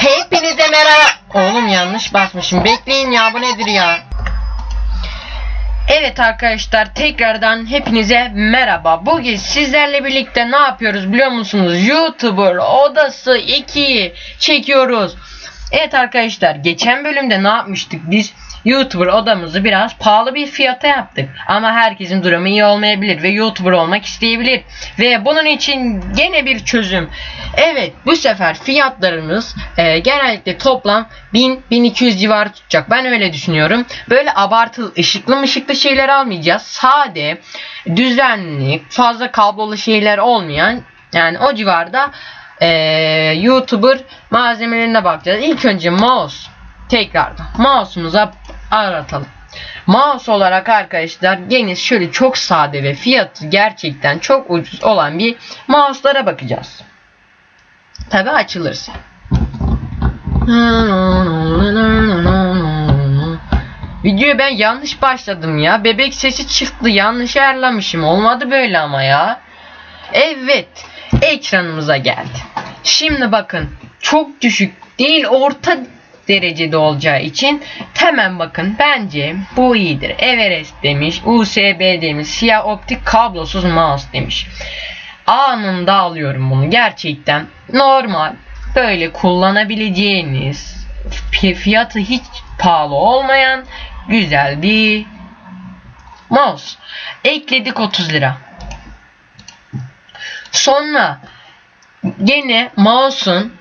Hepinize merhaba. Oğlum yanlış basmışım. Bekleyin ya bu nedir ya? Evet arkadaşlar tekrardan hepinize merhaba. Bugün sizlerle birlikte ne yapıyoruz biliyor musunuz? YouTuber Odası 2'yi çekiyoruz. Evet arkadaşlar geçen bölümde ne yapmıştık biz? YouTuber odamızı biraz pahalı bir fiyata yaptık. Ama herkesin durumu iyi olmayabilir ve YouTuber olmak isteyebilir. Ve bunun için gene bir çözüm. Evet bu sefer fiyatlarımız e, genellikle toplam 1000-1200 civarı tutacak. Ben öyle düşünüyorum. Böyle abartılı ışıklı ışıklı şeyler almayacağız. Sade, düzenli, fazla kablolu şeyler olmayan yani o civarda e, YouTuber malzemelerine bakacağız. İlk önce mouse tekrardan mouse'umuza aratalım. Mouse olarak arkadaşlar gene şöyle çok sade ve fiyatı gerçekten çok ucuz olan bir mouse'lara bakacağız. Tabi açılırsa. Videoya ben yanlış başladım ya. Bebek sesi çıktı. Yanlış ayarlamışım. Olmadı böyle ama ya. Evet. Ekranımıza geldi. Şimdi bakın. Çok düşük değil orta derecede olacağı için hemen bakın bence bu iyidir. Everest demiş, USB demiş, siyah optik kablosuz mouse demiş. Anında alıyorum bunu gerçekten normal böyle kullanabileceğiniz fi- fiyatı hiç pahalı olmayan güzel bir mouse. Ekledik 30 lira. Sonra gene mouse'un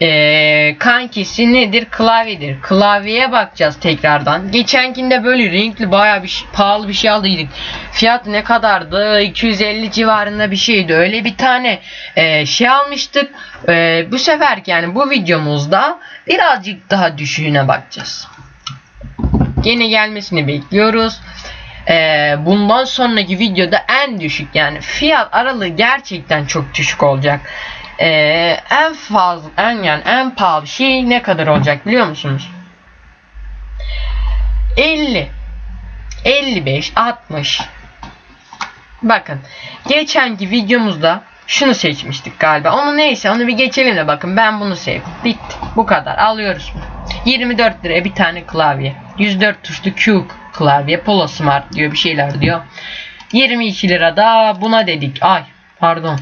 ee, kankisi nedir? Klavyedir. Klavyeye bakacağız tekrardan. Geçenkinde böyle renkli bayağı bir pahalı bir şey aldıydık. Fiyat ne kadardı? 250 civarında bir şeydi. Öyle bir tane e, şey almıştık. E, bu sefer yani bu videomuzda birazcık daha düşüğüne bakacağız. Gene gelmesini bekliyoruz. Ee, bundan sonraki videoda en düşük yani fiyat aralığı gerçekten çok düşük olacak. Ee, en fazla en yani en pahalı şey ne kadar olacak biliyor musunuz? 50 55 60 Bakın geçenki videomuzda şunu seçmiştik galiba. Onu neyse onu bir geçelim de bakın ben bunu sevdim. Bitti. Bu kadar. Alıyoruz. 24 liraya bir tane klavye. 104 tuşlu Q klavye. Polo Smart diyor bir şeyler diyor. 22 lira da buna dedik. Ay pardon.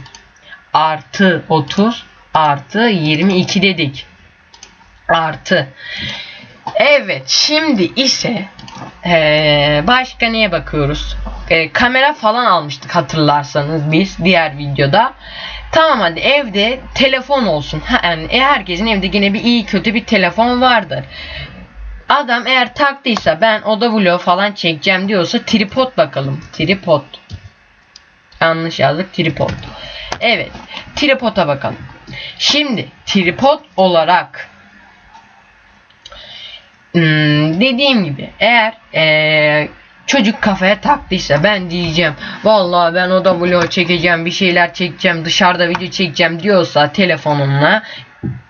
Artı 30 artı 22 dedik. Artı. Evet şimdi ise eee, başka neye bakıyoruz? Eee, kamera falan almıştık hatırlarsanız biz diğer videoda. Tamam hadi evde telefon olsun. Yani e, herkesin evde yine bir iyi kötü bir telefon vardır. Adam eğer taktıysa ben oda vlog falan çekeceğim diyorsa tripod bakalım. Tripod. Yanlış yazdık tripod. Evet tripoda bakalım. Şimdi tripod olarak Hmm, dediğim gibi eğer eee, çocuk kafaya taktıysa ben diyeceğim vallahi ben oda vlog çekeceğim bir şeyler çekeceğim dışarıda video çekeceğim diyorsa telefonunla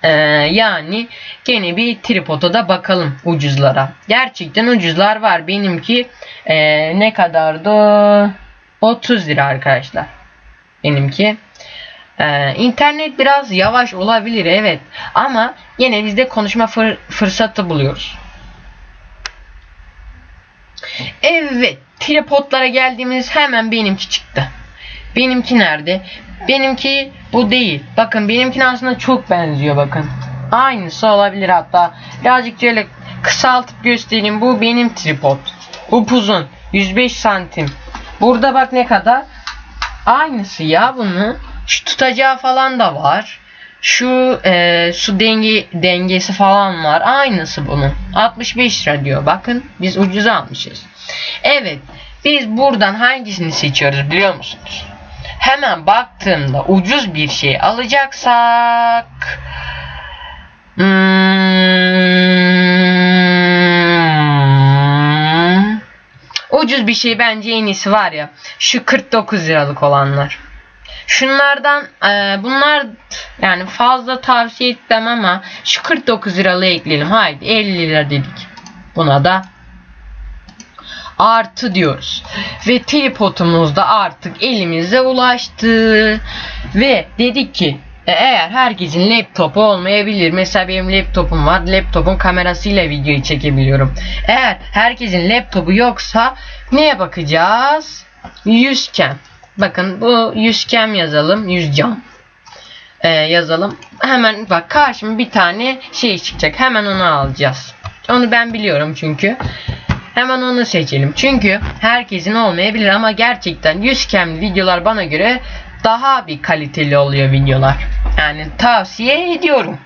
eee, yani gene bir tripoda da bakalım ucuzlara. Gerçekten ucuzlar var. Benimki eee, ne kadardı? 30 lira arkadaşlar. Benimki ee, internet biraz yavaş olabilir evet ama yine biz de konuşma fır- fırsatı buluyoruz. Evet tripodlara geldiğimiz hemen benimki çıktı. Benimki nerede? Benimki bu değil. Bakın benimkine aslında çok benziyor bakın. Aynısı olabilir hatta. Birazcık şöyle kısaltıp göstereyim. Bu benim tripod. Upuzun. 105 santim. Burada bak ne kadar. Aynısı ya bunu. Şu tutacağı falan da var. Şu e, su denge dengesi falan var. Aynısı bunun. 65 lira diyor. Bakın biz ucuz almışız. Evet. Biz buradan hangisini seçiyoruz biliyor musunuz? Hemen baktığımda ucuz bir şey alacaksak Hmm, ucuz bir şey bence en iyisi var ya. Şu 49 liralık olanlar. Şunlardan e, bunlar yani fazla tavsiye etmem ama şu 49 liralığı ekleyelim. Haydi 50 lira dedik. Buna da artı diyoruz. Ve tripodumuz da artık elimize ulaştı. Ve dedik ki E, Eğer herkesin laptopu olmayabilir. Mesela benim laptopum var. Laptopun kamerasıyla videoyu çekebiliyorum. Eğer herkesin laptopu yoksa neye bakacağız? Yüzcam. Bakın bu yüzcam yazalım. Yüzcam. Ee, yazalım. Hemen bak karşıma bir tane şey çıkacak. Hemen onu alacağız. Onu ben biliyorum çünkü. Hemen onu seçelim. Çünkü herkesin olmayabilir ama gerçekten 100 cam videolar bana göre daha bir kaliteli oluyor videolar. Yani tavsiye ediyorum.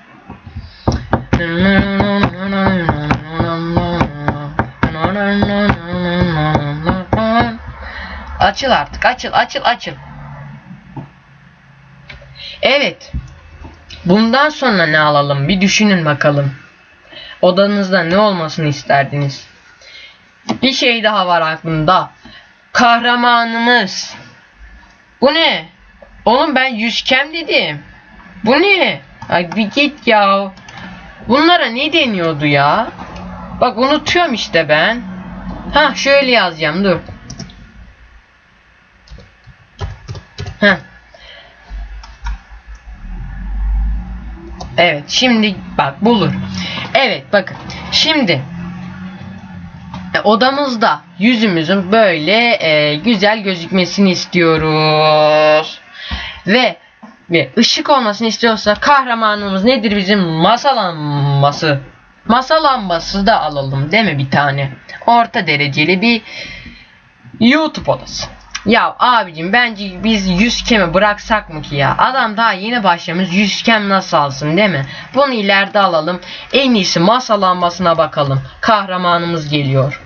Açıl artık. Açıl, açıl, açıl. Evet. Bundan sonra ne alalım? Bir düşünün bakalım. Odanızda ne olmasını isterdiniz? Bir şey daha var aklımda. Kahramanımız. Bu ne? Oğlum ben yüzkem dedim. Bu ne? Ay bir git ya. Bunlara ne deniyordu ya? Bak unutuyorum işte ben. Ha şöyle yazacağım dur. Ha. Evet şimdi bak bulur. Evet bakın. Şimdi e, odamızda yüzümüzün böyle e, güzel gözükmesini istiyoruz. Ve ve ışık olmasını istiyorsa kahramanımız nedir bizim masa lambası. Masa lambası da alalım değil mi bir tane? Orta dereceli bir YouTube odası. Ya abicim bence biz 100 kemi bıraksak mı ki ya? Adam daha yeni başlamış 100 kem nasıl alsın değil mi? Bunu ileride alalım. En iyisi masa lambasına bakalım. Kahramanımız geliyor.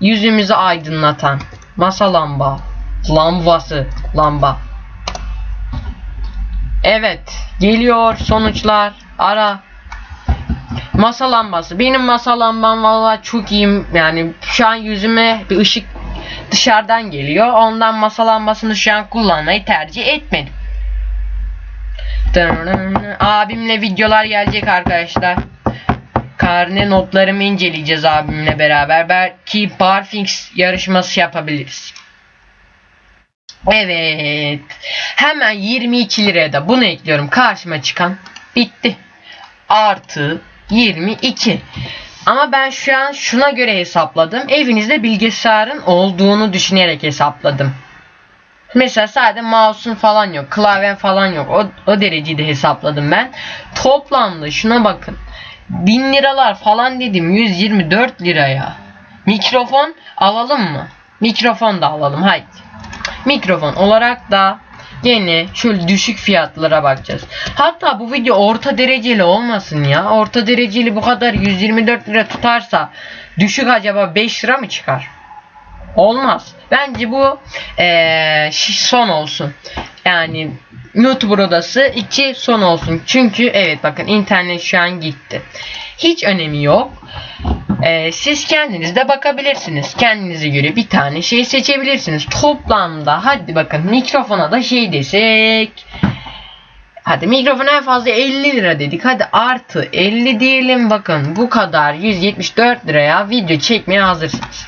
Yüzümüzü aydınlatan. Masa lamba. Lambası. Lamba. Evet. Geliyor sonuçlar. Ara. Masa lambası. Benim masa lambam valla çok iyiyim. Yani şu an yüzüme bir ışık dışarıdan geliyor. Ondan masa lambasını şu an kullanmayı tercih etmedim. Abimle videolar gelecek arkadaşlar. Karne notlarımı inceleyeceğiz abimle beraber. Belki barfix yarışması yapabiliriz. Evet. Hemen 22 liraya da bunu ekliyorum. Karşıma çıkan bitti. Artı 22. Ama ben şu an şuna göre hesapladım. Evinizde bilgisayarın olduğunu düşünerek hesapladım. Mesela sadece mouse'un falan yok. Klavyen falan yok. O, o derecede hesapladım ben. Toplamda şuna bakın. 1000 liralar falan dedim. 124 liraya. Mikrofon alalım mı? Mikrofon da alalım. Haydi. Mikrofon olarak da Yine şöyle düşük fiyatlara bakacağız. Hatta bu video orta dereceli olmasın ya. Orta dereceli bu kadar 124 lira tutarsa düşük acaba 5 lira mı çıkar? Olmaz. Bence bu ee, son olsun. Yani YouTuber odası 2 son olsun. Çünkü evet bakın internet şu an gitti. Hiç önemi yok. Ee, siz kendiniz de bakabilirsiniz. Kendinize göre bir tane şey seçebilirsiniz. Toplamda hadi bakın mikrofona da şey desek. Hadi mikrofona en fazla 50 lira dedik. Hadi artı 50 diyelim bakın. Bu kadar 174 liraya video çekmeye hazırsınız.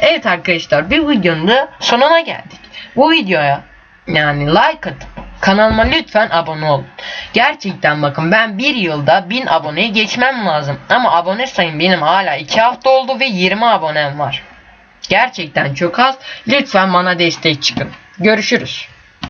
Evet arkadaşlar bir videonun da sonuna geldik. Bu videoya yani like atıp kanalıma lütfen abone olun. Gerçekten bakın ben bir yılda 1000 aboneye geçmem lazım. Ama abone sayım benim hala 2 hafta oldu ve 20 abonem var. Gerçekten çok az. Lütfen bana destek çıkın. Görüşürüz.